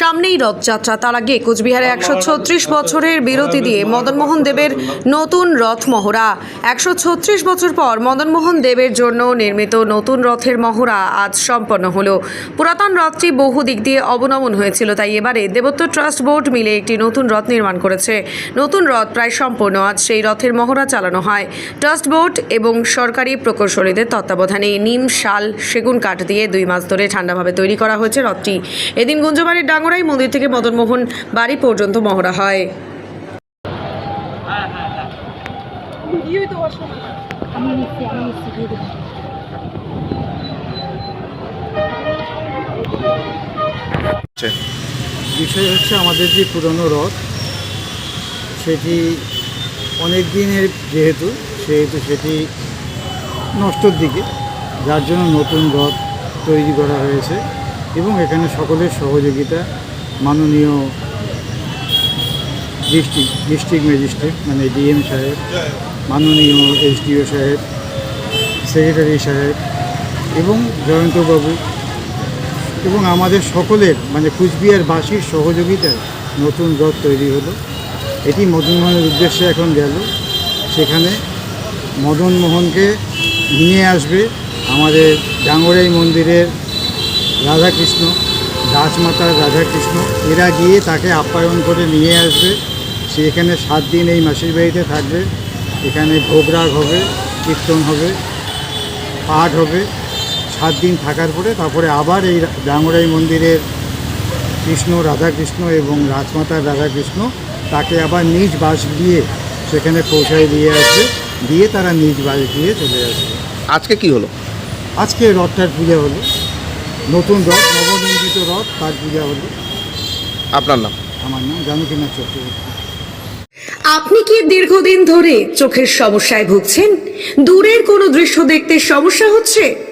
সামনেই রথযাত্রা। তার আগে কোচবিহারে একশো ছত্রিশ বছরের বিরতি দিয়ে মদনমোহন দেবের নতুন রথ মহড়া একশো ছত্রিশ বছর পর মদনমোহন দেবের জন্য নির্মিত নতুন রথের মহড়া আজ সম্পন্ন হলো। পুরাতন রথটি বহু দিক দিয়ে অবনমন হয়েছিল, তাই এবারে দেবত্ব ট্রাস্ট বোর্ড মিলে একটি নতুন রথ নির্মাণ করেছে। নতুন রথ প্রায় সম্পূর্ণ, আজ সেই রথের মহড়া চালানো হয়। ট্রাস্ট বোর্ড এবং সরকারি প্রকৌশলীদের তত্ত্বাবধানে নিম, শাল, সেগুন কাঠ দিয়ে দুই মাস ধরে ঠান্ডাভাবে তৈরি করা হয়েছে রথটি। এদিন গুঞ্জবাড়ির ডাঙ্গরাই মন্দির থেকে মদনমোহন, বাড়ি পর্যন্ত মহড়া হয়। বিষয় হচ্ছে আমাদের যে পুরনো রথ, সেটি অনেক দিনের যেহেতু, সেহেতু সেটি নষ্টর দিকে, যার জন্য নতুন রথ তৈরি করা হয়েছে। এবং এখানে সকলের সহযোগিতা, মাননীয় ডিস্ট্রিক্ট ডিস্ট্রিক্ট ম্যাজিস্ট্রেট মানে ডিএম সাহেব, মাননীয় এসডিও সাহেব, সেক্রেটারি সাহেব এবং জয়ন্তবাবু এবং আমাদের সকলের মানে কুচবিহারবাসীর সহযোগিতায় নতুন রথ তৈরি হলো। এটি মদনমোহনের উদ্দেশ্যে এখন গেল। সেখানে মদনমোহনকে নিয়ে আসবে আমাদের ডাঙ্গরাই মন্দিরের রাধাকৃষ্ণ রাজমাতার রাধাকৃষ্ণ এরা গিয়ে তাকে আপ্যায়ন করে নিয়ে আসবে। সে এখানে সাত দিন এই মাসির বাড়িতে থাকবে। এখানে ভোগরাগ হবে কীর্তন হবে পাঠ হবে। সাত দিন থাকার পরে তারপরে আবার এই ডাঙ্গরাই মন্দিরের কৃষ্ণ রাধাকৃষ্ণ এবং রাজমাতার রাধাকৃষ্ণ তাকে আবার নিজ বাস দিয়ে সেখানে পৌঁছায় দিয়ে আসবে। দিয়ে তারা নিজ বাস দিয়ে চলে আসবে। আজকে কি হলো? আজকে রথটার পূজা হলো। নতুন রথ নবনির্মিত রথ তার পূজা হলো আপনার নাম? আমার নাম জানুকিনাথ চক্রবর্তী। আপনি কি দীর্ঘদিন ধরে চোখের সমস্যায় ভুগছেন? দূরের কোনো দৃশ্য দেখতে সমস্যা হচ্ছে?